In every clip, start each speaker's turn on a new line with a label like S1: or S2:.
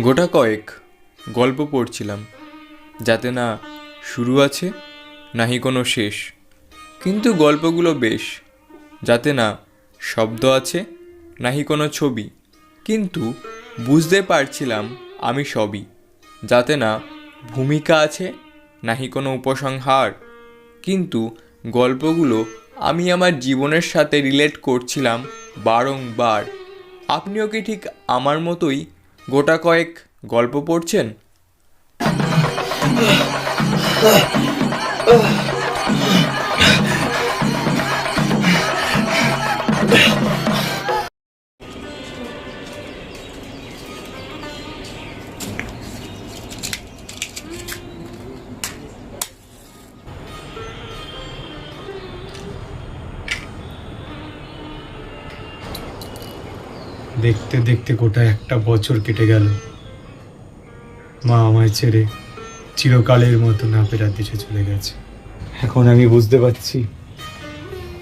S1: গোটা কয়েক গল্প পড়ছিলাম, যাতে না শুরু আছে, নাহি কোনো শেষ। কিন্তু গল্পগুলো বেশ, যাতে না শব্দ আছে, নাহি কোনো ছবি। কিন্তু বুঝতে পারছিলাম আমি সবই, যাতে না ভূমিকা আছে, নাহি কোনো উপসংহার। কিন্তু গল্পগুলো আমি আমার জীবনের সাথে রিলেট করছিলাম বারংবার। আপনিও কি ঠিক আমার মতোই গোটা কয়েক গল্প পড়ছেন?
S2: দেখতে দেখতে গোটা একটা বছর কেটে গেল। মা আমায় ছেড়ে চিরকালের মতো না ফেরার দেশে চলে গেছে। এখন আমি বুঝতে পারছি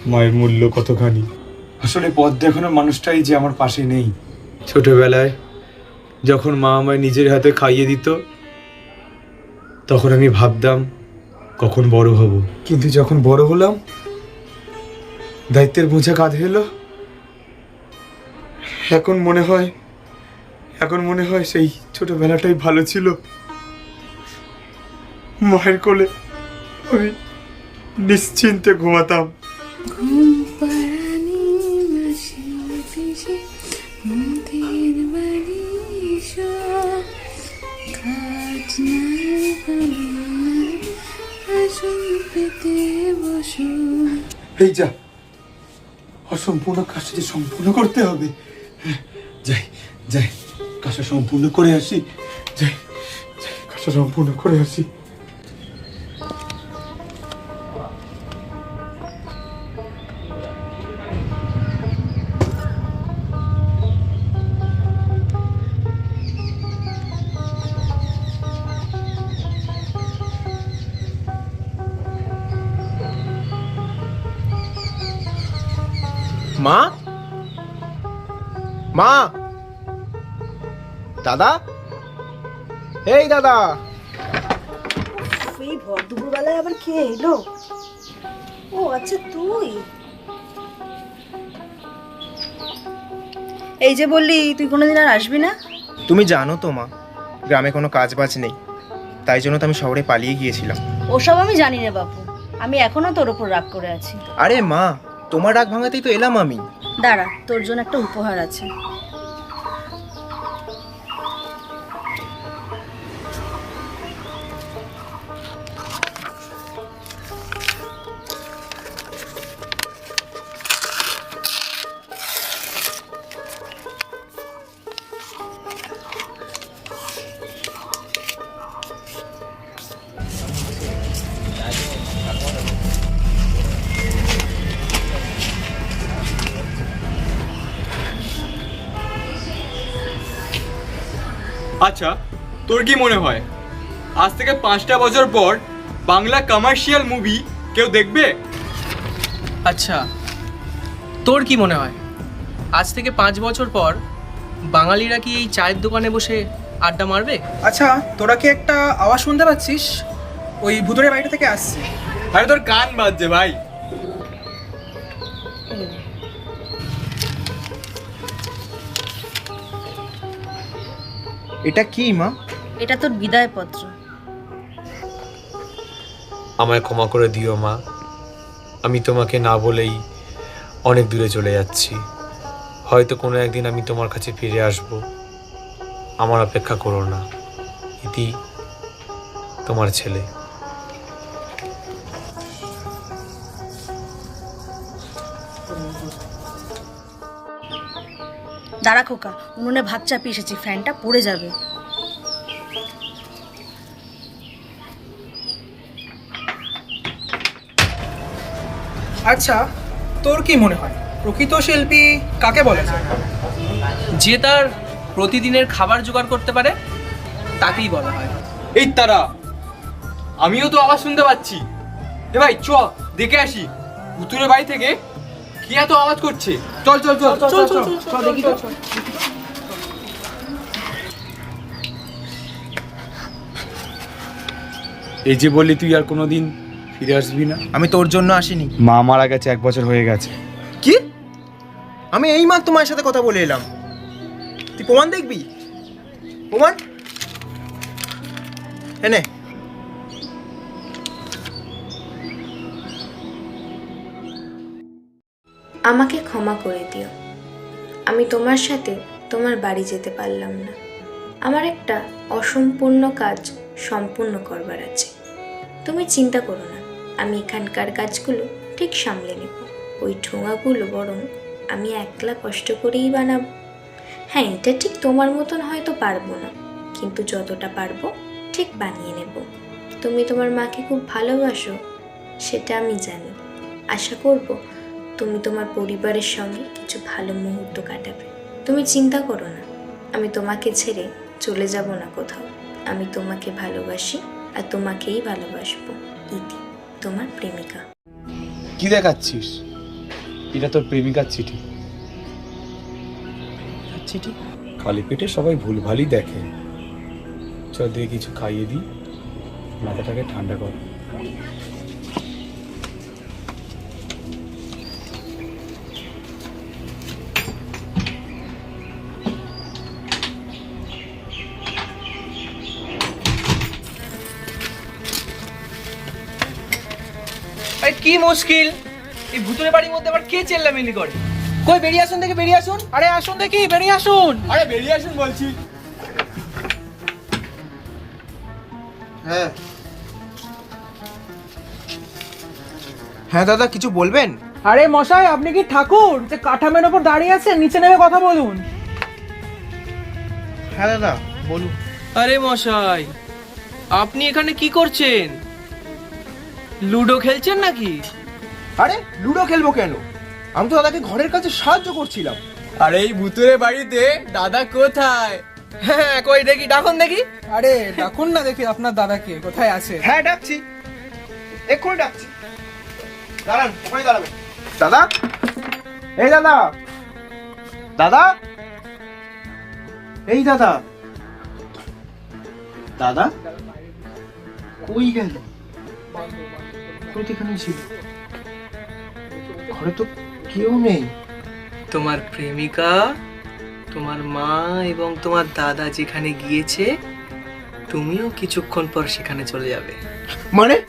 S2: মায়ের মূল্য কতখানি। আসলে পথ দেখানোর মানুষটাই যে আমার পাশে নেই। ছোটবেলায় যখন মা আমায় নিজের হাতে খাইয়ে দিত, তখন আমি ভাবতাম কখন বড় হব। কিন্তু যখন বড় হলাম, দায়িত্বের বোঝা কাঁধে এলো। এখন মনে হয় এখন মনে হয় সেই ছোটবেলাটাই ভালো ছিল। মায়ের কোলে আমি নিশ্চিন্তে ঘুমাতাম। এই যা অসম্পূর্ণ কাজটা সম্পূর্ণ করতে হবে। যাই যাই কাজটা সম্পূর্ণ করে আসি। যাই যাই কাজটা সম্পূর্ণ করে আসি।
S3: মা? মা! দাদা? এই দাদা!
S4: এই ভর দুপুরবেলায় আবার কে এলো? ও আচ্ছা তুই। এই যে বললি তুই কোনোদিন আর আসবি না?
S3: তুমি জানো তো মা গ্রামে কোনো কাজ বাজ নেই। তাই জন্য তো আমি শহরে পালিয়ে গিয়েছিলাম।
S4: ওসব আমি জানি না বাপু। আমি এখনও তোর ওপর রাগ করে আছি।
S3: আরে মা তোমার রাগ ভাঙাতেই তো এলাম আমি।
S4: দাঁড়া তোর জন্য একটা উপহার আছে।
S1: আচ্ছা তোর কি মনে হয়? আজ থেকে পাঁচটা বছর পর বাংলা কমার্শিয়াল মুভি কেউ দেখবে?
S5: আচ্ছা তোর কি মনে হয়? আজ থেকে পাঁচ বছর পর বাঙালিরা কি এই চায়ের দোকানে বসে আড্ডা মারবে?
S6: আচ্ছা তোরা কি একটা আওয়াজ শুনতে পাচ্ছিস? ওই ভুতুরের বাড়িটা থেকে আসছে।
S1: আরে তোর কান বাজছে ভাই।
S3: এটা কি মা?
S4: এটা তোর বিদায় পত্র
S7: আমায় ক্ষমা করে দিও মা। আমি তোমাকে না বলেই অনেক দূরে চলে যাচ্ছি। হয়তো কোনো একদিন আমি তোমার কাছে ফিরে আসব। আমার অপেক্ষা করো না। ইতি তোমার ছেলে।
S4: দাঁড়া খোকা উনুনে ভাত চাপিয়ে এসেছি ফ্যানটা পড়ে যাবে।
S6: আচ্ছা তোর কি মনে হয়? প্রকৃত শিল্পী কাকে বলে?
S5: যে তার প্রতিদিনের খাবার জোগাড় করতে পারে তাকেই বলা হয়।
S1: এই তারা আমিও তো আওয়াজ শুনতে পাচ্ছি। এ ভাই চ দেখে আসি। ভুতুরে বাড়ি থেকে কি এত আওয়াজ করছে? চল চল চল
S6: চল চল চল দেখি তো
S2: এই যে বলি তুই আর কোনোদিন ফিরে আসবি না
S3: আমি তোর জন্য আসিনি
S2: মা মারা গেছে এক বছর হয়ে গেছে
S3: কি আমি এই মা মায়ের সাথে কথা বলে এলাম তুই প্রমাণ দেখবি প্রমাণ এনে
S8: আমাকে ক্ষমা করে দিও। আমি তোমার সাথে তোমার বাড়ি যেতে পারলাম না। আমার একটা অসম্পূর্ণ কাজ সম্পূর্ণ করবার আছে। তুমি চিন্তা করো না, আমি এখানকার কাজগুলো ঠিক সামলে নেব। ওই ঠোঙাগুলো বরং আমি একলা কষ্ট করেই বানাবো। হ্যাঁ এটা ঠিক তোমার মতন হয়তো পারব না, কিন্তু যতটা পারব ঠিক বানিয়ে নেব। তুমি তোমার মাকে খুব ভালোবাসো, সেটা আমি জানি। আশা করব তুমি তোমার পরিবারের সঙ্গে কিছু ভালো মুহূর্ত কাটাবে। তুমি চিন্তা করো না আমি তোমাকে ছেড়ে চলে যাব না কোথাও। আমি তোমাকে ভালোবাসি আর তোমাকেই ভালোবাসবো ইতি তোমার প্রেমিকা।
S2: কি দেখাচ্ছিস? এটা তোর প্রেমিকার চিঠি।
S3: চিঠি?
S2: খালি পেটে সবাই ভুলভালই দেখে। চল দিয়ে কিছু খাইয়ে দিই। মাথাটাকে ঠান্ডা কর।
S5: আরে কি মুশকিল? এই ভুতুরে বাড়ির মধ্যে আবার কে চেল্লামিলি করে? কই বেরিয়ে আসুন দেখে বেরিয়ে আসুন।
S6: আরে আসুন দেখি বেরিয়ে আসুন।
S2: আরে বেরিয়ে আসুন বলছি।
S3: হ্যাঁ। হ্যাঁ দাদা কিছু বলবেন?
S6: আরে মশাই আপনি কি ঠাকুর? যে কাঠামের ওপর দাঁড়িয়ে আছেন নিচে নেমে কথা বলুন।
S3: হ্যাঁ দাদা বলুন।
S5: আরে মশাই আপনি এখানে কি করছেন? লুডো খেলছেন নাকি?
S3: আরে লুডো খেলব কেন? আমি তো দাদাকে ঘরের কাছে সাহায্য করছিলাম।
S1: আর এই ভুতুরে বাড়িতে দাদা কোথায়?
S5: হ্যাঁ কই দেখি ডাকুন দেখি।
S6: আরে ডাকুন না দেখি আপনার দাদাকে কোথায় আছে?
S3: হ্যাঁ ডাকছি। এক্ষুনি ডাকছি। দাঁড়ান ওখানে দাঁড়াবে। দাদা? এই দাদা। দাদা? এই দাদা। দাদা? কই গেল? তো ছিল। ঘরে তো কেউ নেই।
S5: তোমার প্রেমিকা তোমার মা এবং তোমার দাদা যেখানে গিয়েছে তুমিও কিছুক্ষণ পর সেখানে চলে যাবে।
S3: মানে?